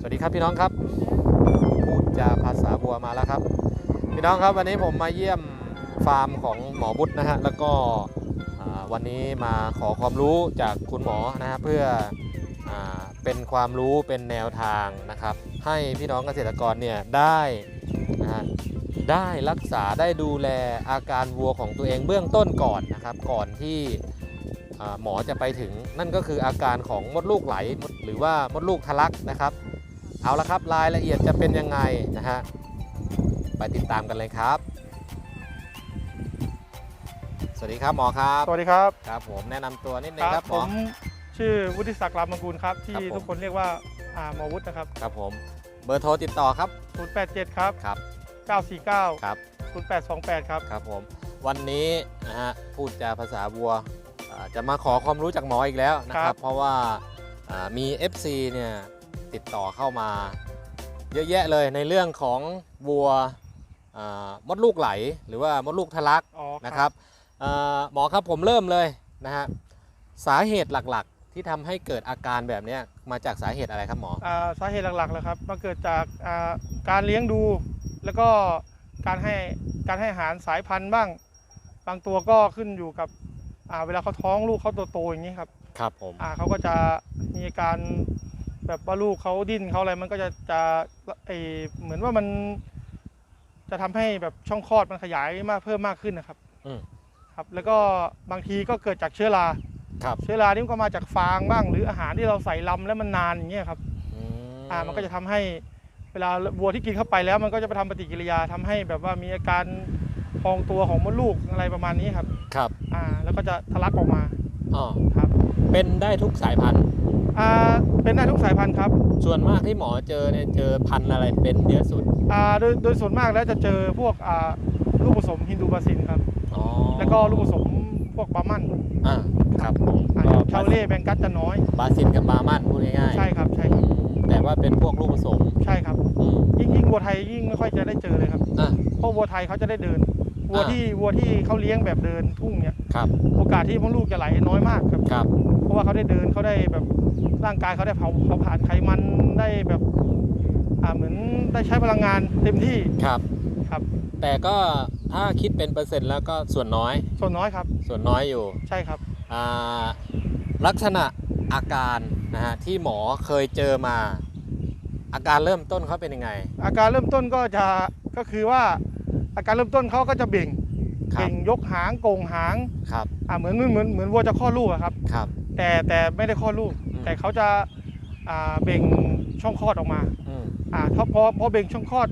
สวัสดีครับพี่น้องครับ พูดจาภาษาบัวมาแล้วครับ พี่น้องครับวันนี้ผมมาเยี่ยมฟาร์มของหมอบุตรนะฮะแล้วก็วันนี้มาขอความรู้จากคุณหมอนะฮะเพื่ออเป็นความรู้เป็นแนวทางนะครับ ให้พี่น้องเกษตรกรเนี่ยได้นะฮะได้รักษาได้ดูแลอาการวัวของตัวเองเบื้องต้นก่อนนะครับ ก่อนที่หมอจะไปถึงนั่นก็คืออาการของมดลูกไหลหรือว่ามดลูกทะลักนะครับ เอาละครับรายละเอียดจะเป็นยังไงนะฮะไปติดตามกันเลยครับ สวัสดีครับหมอครับสวัสดีครับครับผมแนะนำตัวนิดนึงครับหมผอ มชื่อวุฒิศักดิ์รามกุลครับ ที่ครับผม ทุกคนเรียกว่าอ่าหมอวุฒินะครับครับผมเบอร์โทรติดต่อครับ087ครับครับ949 ครับ0828ครับครับผมวันนี้นะฮะพูดจาภาษาบัวอ่าจะมาขอความรู้จากหมออีกแล้วนะคครัรับบเพราะว่าอ่ามี FC เนี่ย ติดต่อเข้ามา เยอะแยะเลยในเรื่องของวัวอ่ามดลูกไหล หรือว่ามดลูกทะลักอ๋อนะครับเอ่อหมอครับผมเริ่มเลยนะฮะสาเหตุหลักๆ ที่ทำให้เกิดอาการแบบเนี้ยมาจากสาเหตุอะไรครับหมออ่าสาเหตุหลักๆเลยครับมาเกิดจากอ่าการเลี้ยงดู แล้วก็การให้การให้อาหารสายพันธุ์บ้าง บางตัวก็ขึ้นอยู่กับอ่าเวลาเขาท้องลูกเขาโตๆอย่างนี้ครับครับผมอ่าเขาก็จะมีอาการ แบบว่าลูกเขาดิ้นเขาอะไรมันก็จะจะไอเหมือนว่ามัน จะทำให้แบบช่องคลอดมันขยายมากเพิ่มมากขึ้นนะครับอืมครับ แล้วก็บางทีก็เกิดจากเชื้อราครับเชื้อรานี่มันก็มาจากฟางบ้าง หรืออาหารที่เราใส่ลำแล้วมันนานอย่างเงี้ยครับอือ่ามันก็จะทำให้เวลาวัวที่กินเข้าไปแล้ว มันก็จะไปทำปฏิกิริยาทำให้แบบว่ามีอาการพองตัวของมดลูกอะไรประมาณนี้ครับ ครับ อ่า แล้วก็จะทะลักออกมาอ๋อครับ เป็นได้ทุกสายพันธุ์ อ่าเป็นได้ทุกสายพันธุ์ครับส่วนมากที่หมอเจอเนี่ยเจอพันธุ์อะไรเป็นเยอะสุดอ่าโดยโดยส่วนมากแล้วจะเจอพวกอ่าลูกผสมฮินดูบาซินครับ อ๋อแล้วก็ลูกผสมพวกบาร์มันอ่าครับผมอ่าก็ชาวเล่แบงกัสจะน้อย บาซินกับบาร์มันพูดง่ายๆใช่ครับ ใช่ครับ อืมแต่ว่าเป็นพวกลูกผสมใช่ครับ อืมยิ่งยิ่งวัวไทยยิ่งไม่ค่อยจะได้เจอเลยครับ อะ เพราะวัวไทยเขาจะได้เดิน วัวอ่า ที่วัวที่เขาเลี้ยงแบบเดินทุ่งเนี่ย ครับ โอกาสที่มดลูกจะไหลน้อยมากครับ ครับ เพราะว่าเขาได้เดินเขาได้แบบร่างกายเขาได้เผาเผาผลาญไขมันได้แบบอ่าเหมือนได้ใช้พลังงานเต็มที่ครับ ครับ แต่ก็ถ้าคิดเป็นเปอร์เซ็นต์แล้วก็ส่วนน้อย ส่วนน้อยครับ ส่วนน้อยอยู่ใช่ครับอ่าลักษณะอาการนะฮะที่หมอเคยเจอมา อาการเริ่มต้นเขาเป็นยังไง อาการเริ่มต้นก็จะก็คือว่าอาการเริ่มต้นเขาก็จะเบ่งครับ เบ่งยกหางโก่งหางครับอ่าเหมือนเหมือนเหมือนเหมือนวัวจะคลอดลูกอะครับ ครับ แต่แต่ไม่ได้คลอดลูก อืม แต่เขาจะอ่าเบ่งช่องคลอดออกมาอืม อ่าถ้าพอพอเบ่งช่องคลอด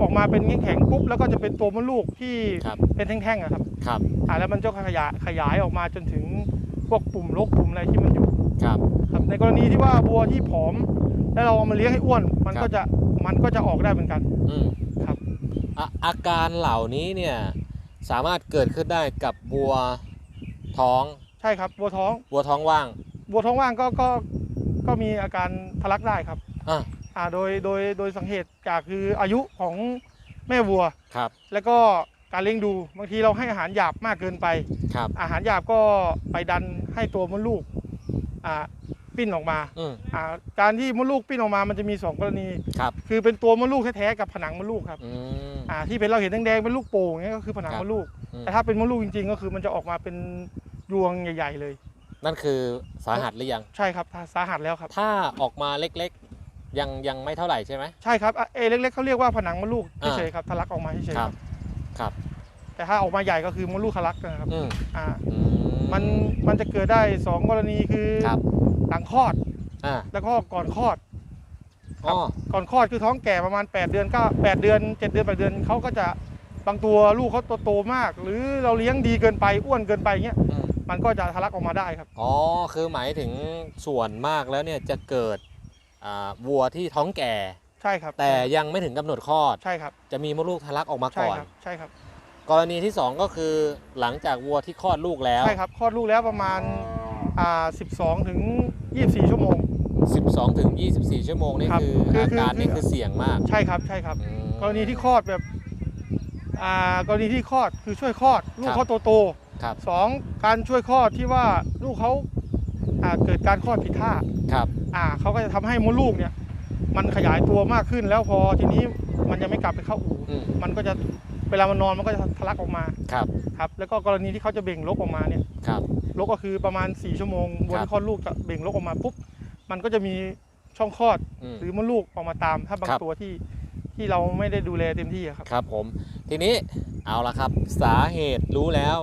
ออกมาเป็นแข็งๆปุ๊บแล้วก็จะเป็นตัวมดลูกที่ครับ เป็นแท่งๆอะครับครับอ่าแล้วมันจะขยายขยายออกมาจนถึงพวกปุ่มลกปุ่มอะไรที่มันอยู่ครับ ครับในกรณีที่ว่าวัวที่ผอม แล้วเราเอามาเลี้ยงให้อ้วน มันครับ ก็จะมันก็จะออกได้เหมือนกัน อืมครับ อะอาการเหล่านี้เนี่ยสามารถเกิดขึ้นได้กับวัวท้อง ใช่ครับวัวท้องวัวท้องว่างวัวท้องว่างก็ก็ก็มีอาการทะลักได้ครับอะอ่าโดยโดยโดยสังเกตจากคืออายุของแม่วัว ครับ แล้วก็การเลี้ยงดูบางทีเราให้อาหารหยาบมากเกินไป ครับ อาหารหยาบก็ไปดันให้ตัวมดลูกอ่าปิ้นออกมาอืมอ่าการที่มดลูกปิ้นออกมามันจะมีสองกรณี ครับคือเป็นตัวมดลูกแท้ๆกับผนังมดลูกครับอืม อ่าที่เป็นเราเห็นแดงๆเป็นลูกโป่งเงี้ยก็คือผนังครับมดลูก อืม แต่ถ้าเป็นมดลูกจริงๆ ก็คือมันจะออกมาเป็น ยวงใหญ่ๆเลย นั่นคือสาหัสหรือยัง ใช่ครับสาหัสแล้วครับ ถ้าออกมาเล็กๆ ยังยังไม่เท่าไหร่ใช่ไหมใช่ครับอะเอเล็กๆเขาเรียกว่าผนังมดลูกอ่าเฉยๆครับทะลักออกมาเฉยๆคครัรับบครับ แต่ถ้าออกมาใหญ่ก็คือมดลูกทะลักนะครับอืมอ่าอืมันมันจะเกิดได้สองกรณีคือครับหลังคลอดอ่าแล้วก็ก่อนคลอดอ๋อก่อนคลอดคือท้องแก่ประมาณ 8 เดือนก็8เดือน 7 เดือน8เดือนเขาก็จะบางตัวลูกเขาโตๆมาก หรือเราเลี้ยงดีเกินไปอ้วนเกินไปเงี้ยอืม มันก็จะทะลักออกมาได้ครับ อ๋อ คือหมายถึงส่วนมากแล้วเนี่ยจะเกิดอ่าวัวที่ท้องแก่ ใช่ครับแต่ยังไม่ถึงกำหนดคลอด ใช่ครับจะมีมดลูกทะลักออกมาใช่ก่อน ครับใช่ครับกรณีที่ 2 ก็คือหลังจากวัวที่คลอดลูกแล้ว ใช่ครับคลอดลูกแล้วประมาณอ่า12 ถึง 24 ชั่วโมง 12ถึง24 ชั่วโมงนี่ครับคือคืออาคือการนี่คือ คือเสี่ยงมากใช่ครับใช่ครับ อืม กรณีที่คลอดแบบอ่ากรณีที่คลอดคือช่วยคลอดลูกครับ เขาโต ครับๆสองการช่วยคลอดที่ว่าลูกเขาอ่าเกิดการคลอดผิดท่าครับอ่าเขาก็จะทำให้มดลูกเนี่ย มันขยายตัวมากขึ้นแล้วพอทีนี้มันยังไม่กลับไปเข้าอู่อืมมันก็จะเวลามันนอนมันก็จะทะลักออกมาครับครับแล้วก็กรณีที่เขาจะเบ่งลกออกมาเนี่ยครับ ลกก็คือประมาณ 4 ชั่วโมงวัวครับที่คลอดลูกจะเบ่งลกออกมาปุ๊บมันก็จะมีช่องคลอด อืม หรือมดลูกออกมาตาม ถ้าบางครับ ตัวที่ที่เราไม่ได้ดูแลเต็มที่อะครับ ครับผม ทีนี้เอาละครับ สาเหตุรู้แล้ว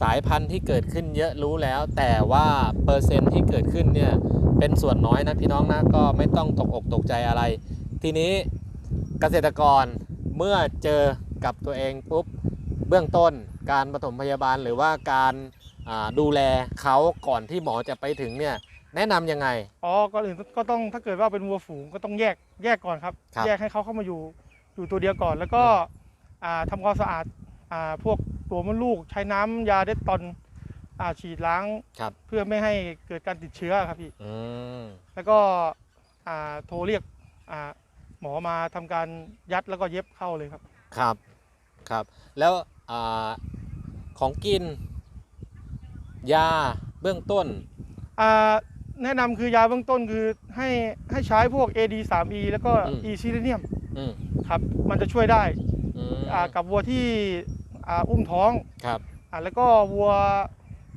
สายพันธุ์ที่เกิดขึ้นเยอะรู้แล้ว แต่ว่าเปอร์เซ็นต์ที่เกิดขึ้นเนี่ยเป็นส่วนน้อยนะพี่น้องนะก็ไม่ต้องตกอกตกใจอะไร ทีนี้เกษตรกรเมื่อเจอกับตัวเองปุ๊บเบื้องต้นการปฐมพยาบาลหรือว่าการอ่าดูแลเขาก่อนที่หมอจะไปถึงเนี่ยแนะนำยังไง อ๋อ ก่อนอื่นก็ต้องถ้าเกิดว่าเป็นวัวฝูงก็ต้องแยกแยกก่อนครับครับแยกให้เขาเข้ามาอยู่อยู่ตัวเดียวก่อน แล้วก็อ่าทำความสะอาดอ่าพวก ตัวมดลูกใช้น้ำยาเดตตอนอ่าฉีดล้างครับเพื่อไม่ให้เกิดการติดเชื้อครับพี่อืมแล้วก็อ่าโทรเรียกอ่าหมอมาทำการยัดแล้วก็เย็บเข้าเลยครับ ครับครับ แล้วอาของกิน ยาเบื้องต้นอ่าแนะนำคือยาเบื้องต้นคือให้ให้ใช้พวก AD 3E แล้วก็อืม E ซิลิเนียมอืมครับ มันจะช่วยได้อืมอ่ากับวัวที่ อ่าอุ้มท้องครับอ่าแล้วก็วัว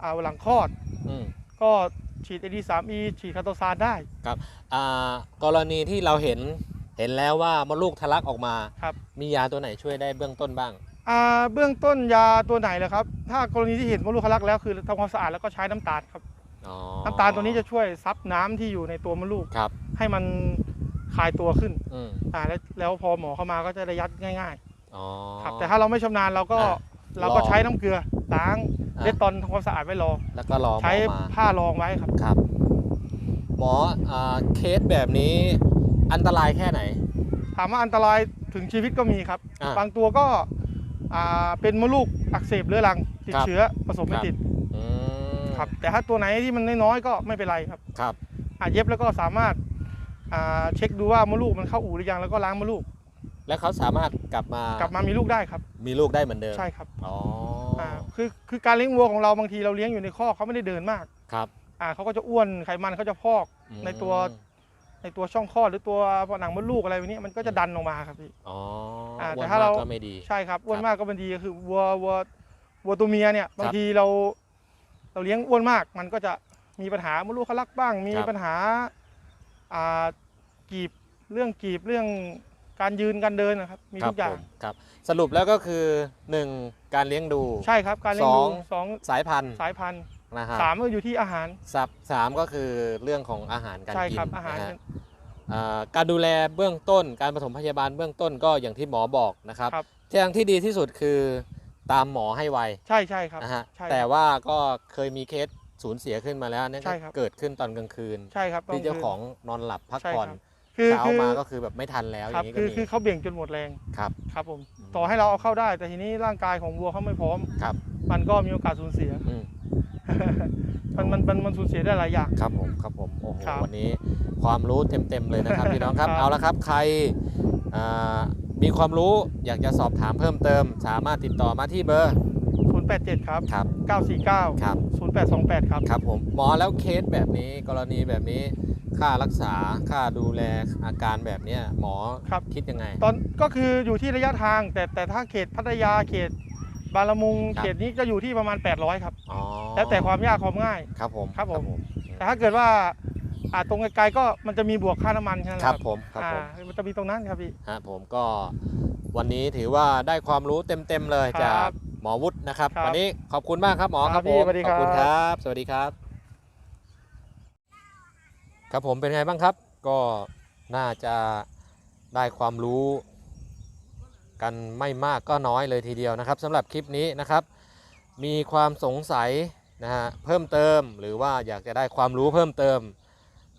อ่าหลังคลอดอืมก็ฉีด AD 3E ฉีดคาโตซานได้อ่ากรณีที่เราเห็นเห็นแล้วว่ามดลูกทะลักออกมาครับมียาตัวไหนช่วยได้เบื้องต้นบ้างอ่าเบื้องต้นยาตัวไหนเลยครับ ถ้ากรณีที่เห็นมดลูกทะลักแล้วคือทำความสะอาดแล้วก็ใช้น้ำตาลครับอ๋อน้ำตาลตัวนี้จะช่วยซับน้ำที่อยู่ในตัวมดลูกครับให้มันคลายตัวขึ้นอืมอ่าแล้วแล้วพอหมอเข้ามาก็จะระยัดง่าย อ๋อๆครับแต่ถ้าเราไม่ชำนาญเราก็อะเราก็รอใช้น้ำเกลือล้างอะเล็ดตอนทำความสะอาดไว้รอ แล้วก็รอหมใช้อมาผ้ารองไว้ครับ ครับ หมออ่าเคสแบบนี้อันตรายแค่ไหน ถามว่าอันตรายถึงชีวิตก็มีครับ อะบางตัวก็อ่าเป็นมดลูกอักเสบเรื้อรังติดครับเชื้อผสมไม่ครับ ติดอืมครับแต่ถ้าตัวไหนที่มันน้อยๆก็ไม่เป็นไรครับครับอะเย็บแล้วก็สามารถอ่าเช็คดูว่ามดลูกมันเข้าอู่หรือยังแล้วก็ล้างมดลูก แล้วเขาสามารถกลับมากลับมามีลูกได้ครับ มีลูกได้เหมือนเดิมใช่ครับอ๋อออ่าคือคือการเลี้ยงวัวของเราบางทีเราเลี้ยงอยู่ในคอกเขาไม่ได้เดินมากครับอ่าเขาก็จะอ้วนไขมันเขาจะพอกอืมในตัวในตัวช่องคลอดหรือตัวผนังมดลูกอะไรแบบนี้มันก็จะดันออกมาครับพี่อ๋ออ่าอ้วแต่นถ้าเรามกก็ไม่ดีใช่ครับอ้วคนรับมากก็เป็นดีก็คือวัววัววัวตัวเมียเนี่ยบางครับทีเรา เราเลี้ยงอ้วนมาก มันก็จะมีปัญหามดลูกเขารักบ้าง มีครับปัญหาอ่ากีบเรื่องกีบเรื่อง การยืนการเดินนะครับมีครับทุกอย่าผงมครับสรุปแล้วก็คือหนึ่งการเลี้ยงดูใช่ครับการเลี้ยงสดูองสองสายพันธุ์สายพันธุ์นะฮะสามก็อยู่ที่อาหารสับสามก็คือเรื่องของอาหารการใช่กินครับอาหารนะฮะอ่าการดูแลเบื้องต้น การปฐมพยาบาลเบื้องต้นก็อย่างที่หมอบอกนะครับครับทางที่ดีที่สุดคือตามหมอให้ไวใช่ใช่ครับนะฮะใช่แต่ว่าก็เคยมีเคสสูญเสียขึ้นมาแล้วเนี่ยใช่ครับเกิดขึ้นตอนกลางคืนใช่ครับที่เจ้าคืของนอนหลับพักใช่ผ่อน ครับคือเช้าคือมาก็คือแบบไม่ทันแล้วอครับย่างนี้ก็คือมีคือเขาเบี่ยงจนหมดแรงครับ ครับผมอืม ต่อให้เราเอาเข้าได้ แต่ทีนี้ร่างกายของวัวเขาไม่พร้อม ครับมันก็มีโอกาสสูญเสีย อืม มันมันมันมันสูญเสียได้หลายอย่าง ครับผมครับผมโอ้โหครับวันนี้ความรู้เต็มๆเลยนะครับ พี่น้องครับครับ เอาละครับใครอ่ามีความรู้อยากจะสอบถามเพิ่มเติม สามารถติดต่อมาที่เบอร์087 ครับ ครับ949 ครับ0828 ครับ ครับผมหมอแล้วเคสแบบนี้กรณีแบบนี้ ค่ารักษาค่าดูแลอาการแบบเนี้ยหมอครับ คิดยังไง ตอนก็คืออยู่ที่ระยะทาง แต่แต่ถ้าเขตพัทยาเขตบางละมุงครับ เขตนี้จะอยู่ที่ประมาณ 800 ครับ อ๋อแล้วแต่ความยากความง่าย ครับผมครับผม แต่ถ้าเกิดว่าอ่าตรงไกลๆก็มันจะมีบวกค่าน้ำมันใช่ไหมครับผมครับอ่าผมมันจะมีตรงนั้นครับพี่ ฮะผมก็วันนี้ถือว่าได้ความรู้เต็ม ๆ เลยครับจากหมอวุฒินะครับ ครับวันนี้ขอบคุณมากครับหมอคครัรับบผพี่มสวัสดีขอบคุณคครั รับบสวัสดีครับ ครับผมเป็นไงบ้างครับ ก็น่าจะได้ความรู้กันไม่มากก็น้อยเลยทีเดียวนะครับสำหรับคลิปนี้นะครับ มีความสงสัยนะฮะเพิ่มเติมหรือว่าอยากจะได้ความรู้เพิ่มเติม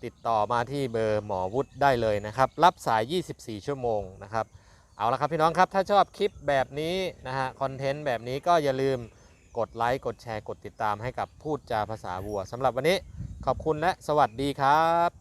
ติดต่อมาที่เบอร์หมอวุฒิได้เลยนะครับ รับสาย 24 ชั่วโมงนะครับ เอาละครับพี่น้องครับถ้าชอบคลิปแบบนี้นะฮะคอนเทนต์แบบนี้ก็อย่าลืมกดไลค์กดแชร์กดติดตามให้กับพูดจาภาษาวัวสำหรับวันนี้ ขอบคุณและสวัสดีครับ